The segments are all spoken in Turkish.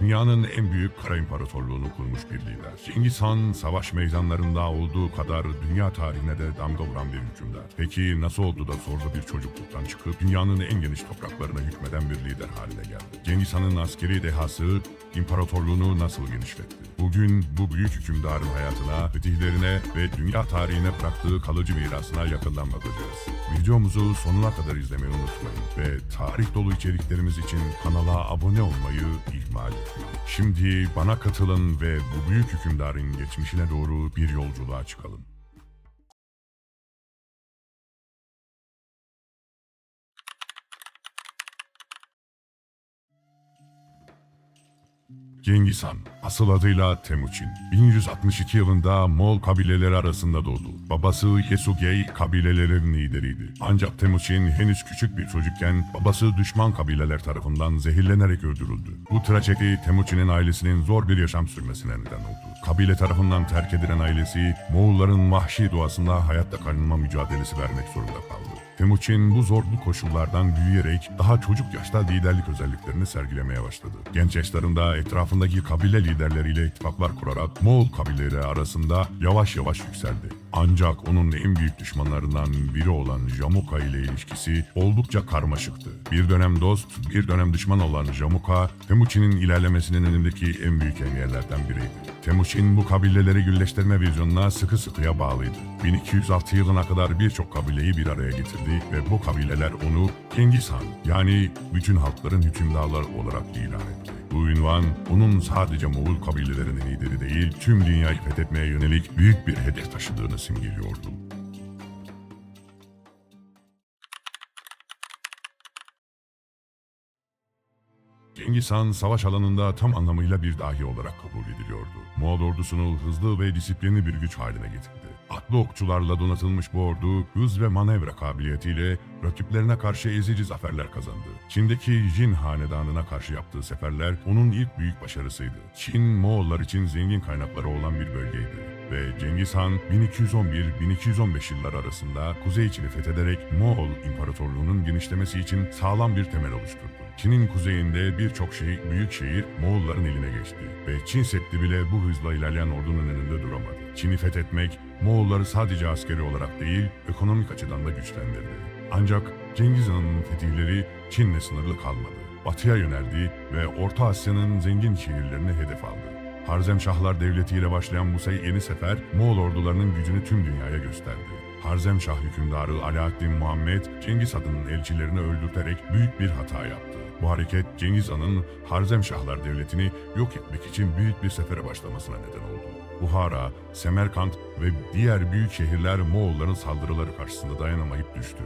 dünyanın en büyük kara imparatorluğunu kurmuş bir lider. Cengiz Han savaş meydanlarında olduğu kadar dünya tarihine de damga vuran bir hükümdar. Peki nasıl oldu da zorlu bir çocukluktan çıkıp dünyanın en geniş topraklarına hükmeden bir lider haline geldi? Cengiz Han'ın askeri dehası imparatorluğunu nasıl genişletti? Bugün bu büyük hükümdarın hayatına, fetihlerine ve dünya tarihine bıraktığı kalıcı mirasına yakından bakacağız. Videomuzu sonuna kadar izlemeyi unutmayın ve tarih dolu içeriklerimiz için kanala abone olmayı ihmal etmeyin. Şimdi bana katılın ve bu büyük hükümdarın geçmişine doğru bir yolculuğa çıkalım. Cengiz Han, asıl adıyla Temuçin. 1162 yılında Moğol kabileleri arasında doğdu. Babası Yesugey kabilelerin lideriydi. Ancak Temuçin henüz küçük bir çocukken babası düşman kabileler tarafından zehirlenerek öldürüldü. Bu trajedi Temuçin'in ailesinin zor bir yaşam sürmesine neden oldu. Kabile tarafından terk edilen ailesi Moğolların vahşi doğasında hayatta kalma mücadelesi vermek zorunda kaldı. Temuçin bu zorlu koşullardan büyüyerek daha çocuk yaşta liderlik özelliklerini sergilemeye başladı. Genç yaşlarında etrafındaki kabile liderleriyle ittifaklar kurarak Moğol kabileleri arasında yavaş yavaş yükseldi. Ancak onun en büyük düşmanlarından biri olan Jamuka ile ilişkisi oldukça karmaşıktı. Bir dönem dost, bir dönem düşman olan Jamuka, Temuçin'in ilerlemesinin önündeki en büyük engellerden biriydi. Temuçin bu kabileleri güçleştirme vizyonuna sıkı sıkıya bağlıydı. 1206 yılına kadar birçok kabileyi bir araya getirdi ve bu kabileler onu Cengiz Han yani bütün halkların hükümdarları olarak ilan etti. Bu ünvan onun sadece Moğol kabilelerinin lideri değil tüm dünyayı fethetmeye yönelik büyük bir hedef taşıdığını simgeliyordu. Cengiz Han savaş alanında tam anlamıyla bir dahi olarak kabul ediliyordu. Moğol ordusunu hızlı ve disiplinli bir güç haline getirdi. Atlı okçularla donatılmış bu ordu hız ve manevra kabiliyetiyle rakiplerine karşı ezici zaferler kazandı. Çin'deki Jin hanedanına karşı yaptığı seferler onun ilk büyük başarısıydı. Çin Moğollar için zengin kaynakları olan bir bölgeydi ve Cengiz Han 1211-1215 yıllar arasında Kuzey Çin'i fethederek Moğol İmparatorluğu'nun genişlemesi için sağlam bir temel oluşturdu. Çin'in kuzeyinde birçok şey, büyük şehir Moğolların eline geçti ve Çin Seddi bile bu hızla ilerleyen ordunun önünde duramadı. Çin'i fethetmek Moğolları sadece askeri olarak değil, ekonomik açıdan da güçlendirdi. Ancak Cengiz Han'ın fetihleri Çin'le sınırlı kalmadı. Batıya yöneldi ve Orta Asya'nın zengin şehirlerini hedef aldı. Harzemşahlar Devleti ile başlayan bu say- yeni sefer Moğol ordularının gücünü tüm dünyaya gösterdi. Harzemşah hükümdarı Alaaddin Muhammed Cengiz Han'ın elçilerini öldürterek büyük bir hata yaptı. Bu hareket Cengiz Han'ın Harzemşahlar Devleti'ni yok etmek için büyük bir sefere başlamasına neden oldu. Buhara, Semerkant ve diğer büyük şehirler Moğolların saldırıları karşısında dayanamayıp düştü.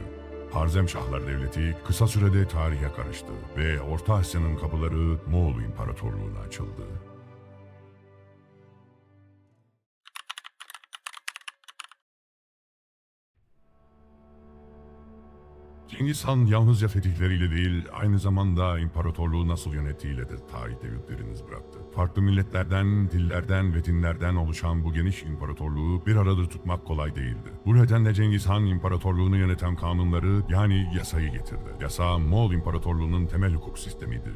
Harzemşahlar Devleti kısa sürede tarihe karıştı ve Orta Asya'nın kapıları Moğol İmparatorluğu'na açıldı. Cengiz Han yalnızca fetihleriyle değil, aynı zamanda imparatorluğu nasıl yönettiğiyle de tarihte yüzleriniz bıraktı. Farklı milletlerden, dillerden ve dinlerden oluşan bu geniş imparatorluğu bir arada tutmak kolay değildi. Bu nedenle Cengiz Han imparatorluğunu yöneten kanunları yani yasayı getirdi. Yasa Moğol İmparatorluğu'nun temel hukuk sistemiydi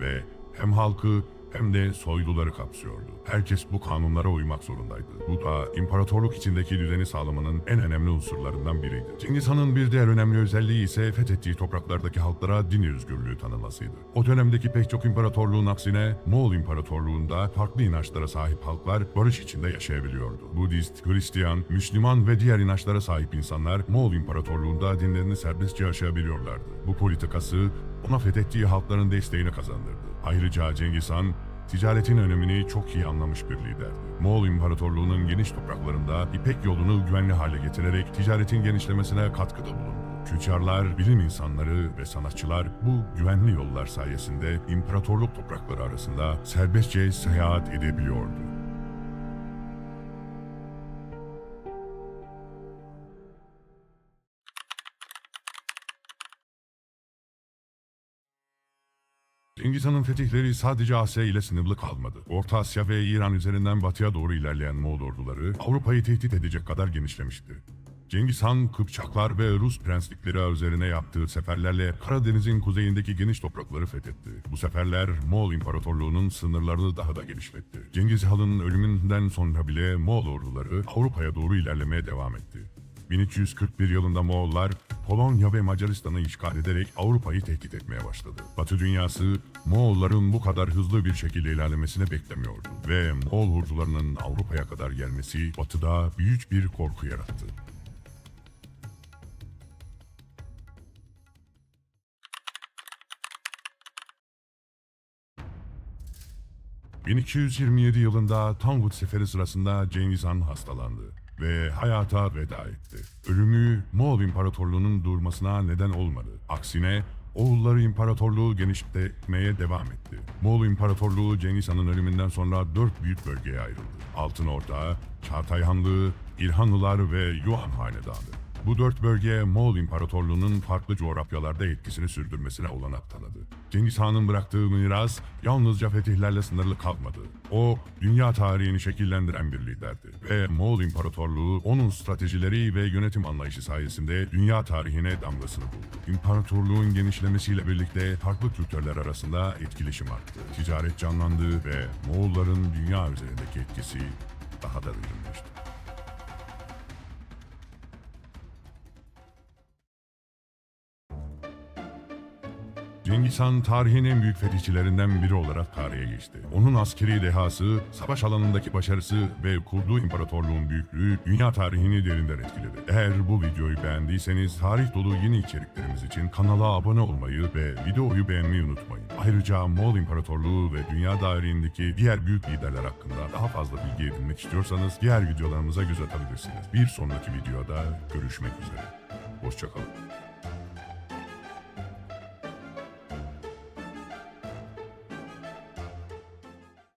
ve hem halkı hem de soyluları kapsıyordu. Herkes bu kanunlara uymak zorundaydı. Bu da imparatorluk içindeki düzeni sağlamanın en önemli unsurlarından biriydi. Cengiz Han'ın bir diğer önemli özelliği ise fethettiği topraklardaki halklara din özgürlüğü tanımasıydı. O dönemdeki pek çok imparatorluğun aksine Moğol İmparatorluğu'nda farklı inançlara sahip halklar barış içinde yaşayabiliyordu. Budist, Hristiyan, Müslüman ve diğer inançlara sahip insanlar Moğol İmparatorluğu'nda dinlerini serbestçe yaşayabiliyorlardı. Bu politikası ona fethettiği halkların desteğini kazandırdı. Ayrıca Cengiz Han, ticaretin önemini çok iyi anlamış bir liderdi. Moğol İmparatorluğu'nun geniş topraklarında İpek yolunu güvenli hale getirerek ticaretin genişlemesine katkıda bulundu. Tüccarlar, bilim insanları ve sanatçılar bu güvenli yollar sayesinde imparatorluk toprakları arasında serbestçe seyahat edebiliyordu. Cengiz Han'ın fetihleri sadece Asya ile sınırlı kalmadı. Orta Asya ve İran üzerinden batıya doğru ilerleyen Moğol orduları Avrupa'yı tehdit edecek kadar genişlemişti. Cengiz Han, Kıpçaklar ve Rus prenslikleri üzerine yaptığı seferlerle Karadeniz'in kuzeyindeki geniş toprakları fethetti. Bu seferler Moğol İmparatorluğu'nun sınırlarını daha da genişletti. Cengiz Han'ın ölümünden sonra bile Moğol orduları Avrupa'ya doğru ilerlemeye devam etti. 1341 yılında Moğollar Polonya ve Macaristan'ı işgal ederek Avrupa'yı tehdit etmeye başladı. Batı dünyası Moğolların bu kadar hızlı bir şekilde ilerlemesini beklemiyordu ve Moğol ordularının Avrupa'ya kadar gelmesi Batı'da büyük bir korku yarattı. ...1227 yılında Tangut Seferi sırasında Cengiz Han hastalandı ve hayata veda etti. Ölümü Moğol İmparatorluğu'nun durmasına neden olmadı. Aksine oğulları imparatorluğu genişletmeye devam etti. Moğol İmparatorluğu Cengiz Han'ın ölümünden sonra dört büyük bölgeye ayrıldı. Altın Orda, Çağatay Hanlığı, İlhanlılar ve Yuan Hanedanı. Bu dört bölge Moğol İmparatorluğu'nun farklı coğrafyalarda etkisini sürdürmesine olanak tanıdı. Cengiz Han'ın bıraktığı miras yalnızca fetihlerle sınırlı kalmadı. O, dünya tarihini şekillendiren bir liderdi. Ve Moğol İmparatorluğu onun stratejileri ve yönetim anlayışı sayesinde dünya tarihine damgasını vurdu. İmparatorluğun genişlemesiyle birlikte farklı kültürler arasında etkileşim arttı. Ticaret canlandı ve Moğolların dünya üzerindeki etkisi daha da derinleşti. Cengiz Han tarihin en büyük fetihçilerinden biri olarak tarihe geçti. Onun askeri dehası, savaş alanındaki başarısı ve kurduğu imparatorluğun büyüklüğü dünya tarihini derinden etkiledi. Eğer bu videoyu beğendiyseniz tarih dolu yeni içeriklerimiz için kanala abone olmayı ve videoyu beğenmeyi unutmayın. Ayrıca Moğol İmparatorluğu ve dünya tarihindeki diğer büyük liderler hakkında daha fazla bilgi edinmek istiyorsanız diğer videolarımıza göz atabilirsiniz. Bir sonraki videoda görüşmek üzere. Hoşçakalın.